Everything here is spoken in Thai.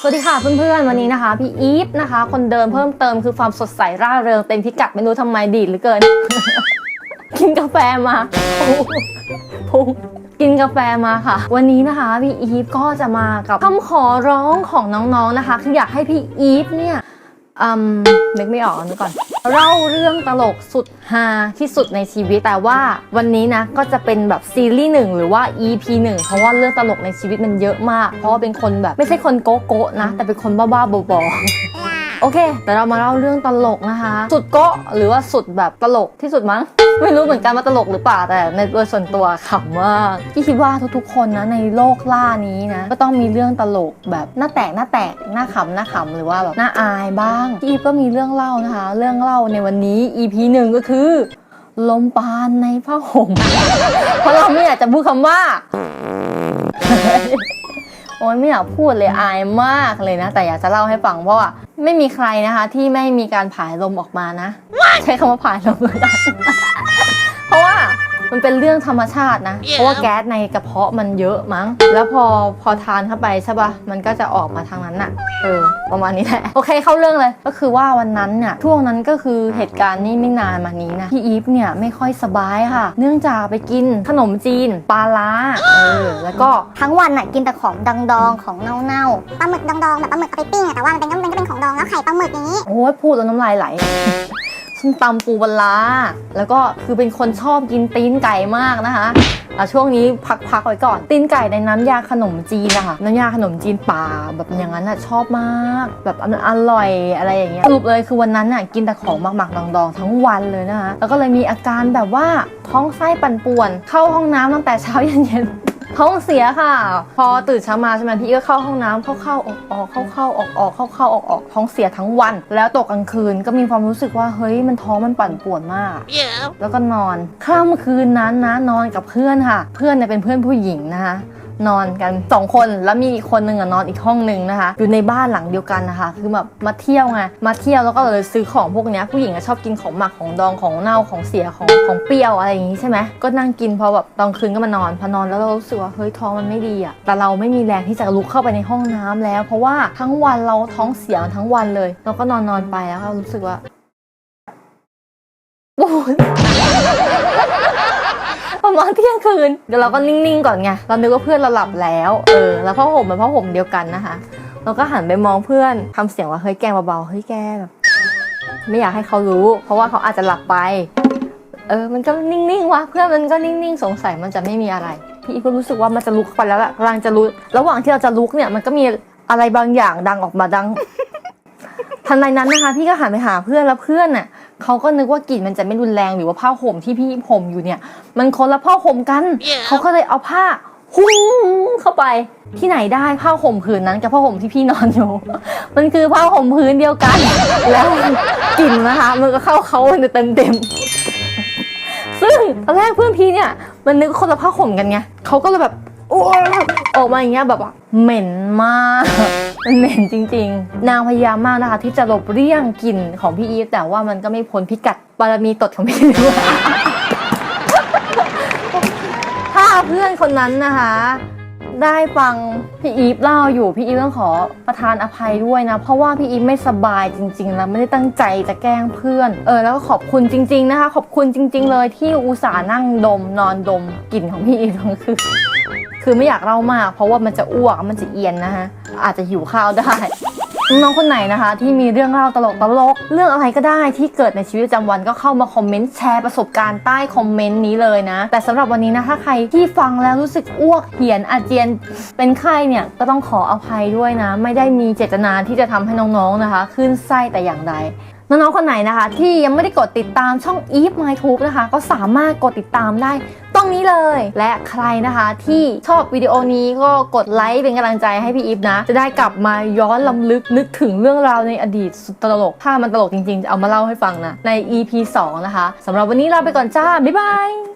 สวัสดีค่ะเพื่อนๆ วันนี้นะคะ พี่อีฟนะคะ คนเดิมเพิ่มเติมคือความสดใสร่าเริงเต็มพิกัดไม่รู้ทำไมดีดเหรือเกิน กินกาแฟมาพุงกินกาแฟมาค่ะ วันนี้นะคะพี่อีฟก็จะมากับคำขอร้องของน้องๆนะคะ คืออยากให้พี่อีฟเนี่ย อืมนึกไม่ออกนึกก่อน เล่าเรื่องตลกสุดฮาที่สุดในชีวิต แต่ว่าวันนี้นะก็จะเป็นแบบซีรีส์หนึ่งหรือว่า EP หนึ่งเพราะว่าเรื่องตลกในชีวิตมันเยอะมาก เพราะว่าเป็นคนแบบไม่ใช่คนโก๊ะโก๊ะนะ แต่เป็นคนบ้าๆบอๆ โอเค แต่เรามาเล่าเรื่องตลกนะคะ สุดโกะหรือว่าสุดแบบตลกที่สุดมั้ง ไม่รู้เหมือนกันว่าตลกหรือเปล่า แต่ในโดยส่วนตัวขำมากพี่คิดว่าทุกๆ คนนะในโลกล่านี้นะ ก็ต้องมีเรื่องตลกแบบหน้าแตกหน้าแตกหน้าขำหน้าขำหรือว่าแบบหน้าอายบ้างพี่อีฟก็มีเรื่องเล่านะคะ เรื่องเล่าในวันนี้ EP หนึ่งก็คือลมปานในผ้าห่มเพราะเราไม่อยากจะพูดคำว่า โอ้ยไม่อยากพูดเลยอายมากเลยนะ แต่อยากจะเล่าให้ฟังเพราะว่าไม่มีใครนะคะ ที่ไม่มีการผายลมออกมานะ ใช้คำว่าผายลมเลย มันเป็นเรื่องธรรมชาตินะ เพราะว่าแก๊สในกระเพาะมันเยอะมั้ง แล้วพอพอทานเข้าไปใช่ปะมันก็จะออกมาทางนั้นน่ะ เออ ประมาณนี้แหละ โอเคเข้าเรื่องเลย ก็คือว่าวันนั้นเนี่ยช่วงนั้นก็คือเหตุการณ์นี้ไม่นานมานี้นะ พี่อีฟเนี่ยไม่ค่อยสบายค่ะ เนื่องจากไปกินขนมจีนปลาล้า เออ แล้วก็ทั้งวันน่ะกินแต่ของดองๆของเน่าๆปลาหมึกดองๆแบบปลาหมึกเอาไปปิ้งอะแต่ว่ามันเป็นก็มันก็เป็นของดองแล้วไข่ปลาหมึกอย่างนี้ โอ้ยพูดแล้วน้ำลายไหล ส้มตำปูปลาแล้วก็คือเป็นคนชอบกินตีนไก่มากนะคะอะช่วงนี้พักๆไว้ก่อน ตีนไก่ในน้ำยาขนมจีนนะคะน้ำยาขนมจีนป่าแบบอย่างนั้นอะชอบมาก แบบอร่อยอะไรอย่างเงี้ยสรุปเลยคือวันนั้นน่ะกินแต่ของหมักๆดองๆทั้งวันเลยนะคะแล้วก็เลยมีอาการแบบว่าท้องไส้ปั่นป่วน เข้าห้องน้ำตั้งแต่เช้าเย็นๆ ท้องเสียค่ะ พอตื่นเช้ามาใช่ไหมพี่ก็เข้าห้องน้ำเข้าเข้าออกออกเข้าเข้าออกออกเข้าเข้าออกออกท้องเสียทั้งวัน แล้วตกกลางคืนก็มีความรู้สึกว่าเฮ้ยมันท้องมันปั่นป่วนมาก แล้วก็นอนค่ำคืนนั้นนะนอนกับเพื่อนค่ะ เพื่อนเนี่ยเป็นเพื่อนผู้หญิงนะคะ นอนกันสองคนแล้วมีอีกคนหนึ่งอะนอนอีกห้องหนึ่งนะคะ อยู่ในบ้านหลังเดียวกันนะคะคือแบบมาเที่ยวไงมาเที่ยวแล้วก็เลยซื้อของพวกนี้ผู้หญิงอะชอบกินของหมักของดองของเน่าของเสียของของเปรี้ยวอะไรอย่างงี้ใช่ไหมก็นั่งกินพอแบบตอนคืนก็มานอนพอนอนแล้วเรารู้สึกว่าเฮ้ยท้องมันไม่ดีอะแต่เราไม่มีแรงที่จะลุกเข้าไปในห้องน้ำแล้ว เพราะว่าทั้งวันเราท้องเสียทั้งวันเลย เราก็นอนนอนไปแล้วก็รู้สึกว่าปวด ประมาณเที่ยงคืน เดี๋ยวเราก็นิ่งๆก่อนไง เรานึกว่าเพื่อนเราหลับแล้ว เออ แล้วผ้าห่มเป็นผ้าห่มเดียวกันนะคะ เราก็หันไปมองเพื่อนทำเสียงว่าเฮ้ยแกเบาๆ เฮ้ยแกแบบ ไม่อยากให้เขารู้ เพราะว่าเขาอาจจะหลับไป เออ มันก็นิ่งๆวะเพื่อนมันก็นิ่งๆ สงสัยมันจะไม่มีอะไร พี่อีก็รู้สึกว่ามันจะลุกไปแล้วแหละกำลังจะลุก ระหว่างที่เราจะลุกเนี่ยมันก็มีอะไรบางอย่างดังออกมาดังทันใดนั้นนะคะ พี่ก็หันไปหาเพื่อนแล้วเพื่อนน่ะ เขาก็นึกว่ากลิ่นมันจะไม่รุนแรงหรือว่าผ้าห่มที่พี่ห่มอยู่เนี่ย มันคนละผ้าห่มกันเขาก็เลยเอาผ้าหุ้มเข้าไปที่ไหนได้ผ้าห่มผืนนั้นกับผ้าห่มที่พี่นอนอยู่ มันคือผ้าห่มพื้นเดียวกัน แล้วกลิ่นนะคะมันก็เข้าเขาเต็มเต็มๆซึ่งตอนแรกเพื่อนพี่เนี่ย มันนึกว่าคนละผ้าห่มกันไงเขาก็เลยแบบโอ้ยออกมาอย่างเงี้ยแบบว่าเหม็นมาก มันเหม็นจริง ๆ นางพยายามมากนะคะ ที่จะหลบเลี่ยงกลิ่นของพี่อีฟแต่ว่ามันก็ไม่พ้นพิกัดบารมีตดของพี่อีฟถ้าเพื่อนคนนั้นนะคะ ได้ฟังพี่อีฟเล่าอยู่พี่อีฟต้องขอประทานอภัยด้วยนะ เพราะว่าพี่อีฟไม่สบายจริงๆแล้วไม่ได้ตั้งใจจะแกล้งเพื่อน เออแล้วก็ขอบคุณจริง ๆ นะคะ ขอบคุณจริง ๆ เลยที่อุตส่าห์นั่งดมนอนดมกลิ่นของพี่อีฟทั้งคืน คือไม่อยากเล่ามาก เพราะว่ามันจะอ้วกมันจะเอียนนะคะอาจจะหิวข้าวได้น้องคนไหนนะคะ ที่มีเรื่องเล่าตลกตลกเรื่องอะไรก็ได้ที่เกิดในชีวิตประจำวันก็เข้ามาคอมเมนต์แชร์ประสบการณ์ใต้คอมเมนต์นี้เลยนะ แต่สำหรับวันนี้นะถ้าใครที่ฟังแล้วรู้สึกอ้วกเหียนอาเจียนเป็นไข้เนี่ยก็ต้องขออภัยด้วยนะ ไม่ได้มีเจตนาที่จะทำให้น้องๆนะคะ ขึ้นไส้แต่อย่างใดน้องๆคนไหนนะคะ ที่ยังไม่ได้กดติดตามช่อง Eve My Tube นะคะ ก็สามารถกดติดตามได้ ตรงนี้เลย และใครนะคะที่ชอบวิดีโอนี้ก็กดไลค์เป็นกำลังใจให้พี่อีฟนะ จะได้กลับมาย้อนลำลึกนึกถึงเรื่องราวในอดีตสุดตลก ถ้ามันตลกจริงๆ จะเอามาเล่าให้ฟังนะ ใน EP 2 นะคะสำหรับวันนี้ลาไปก่อนจ้า บ๊ายบาย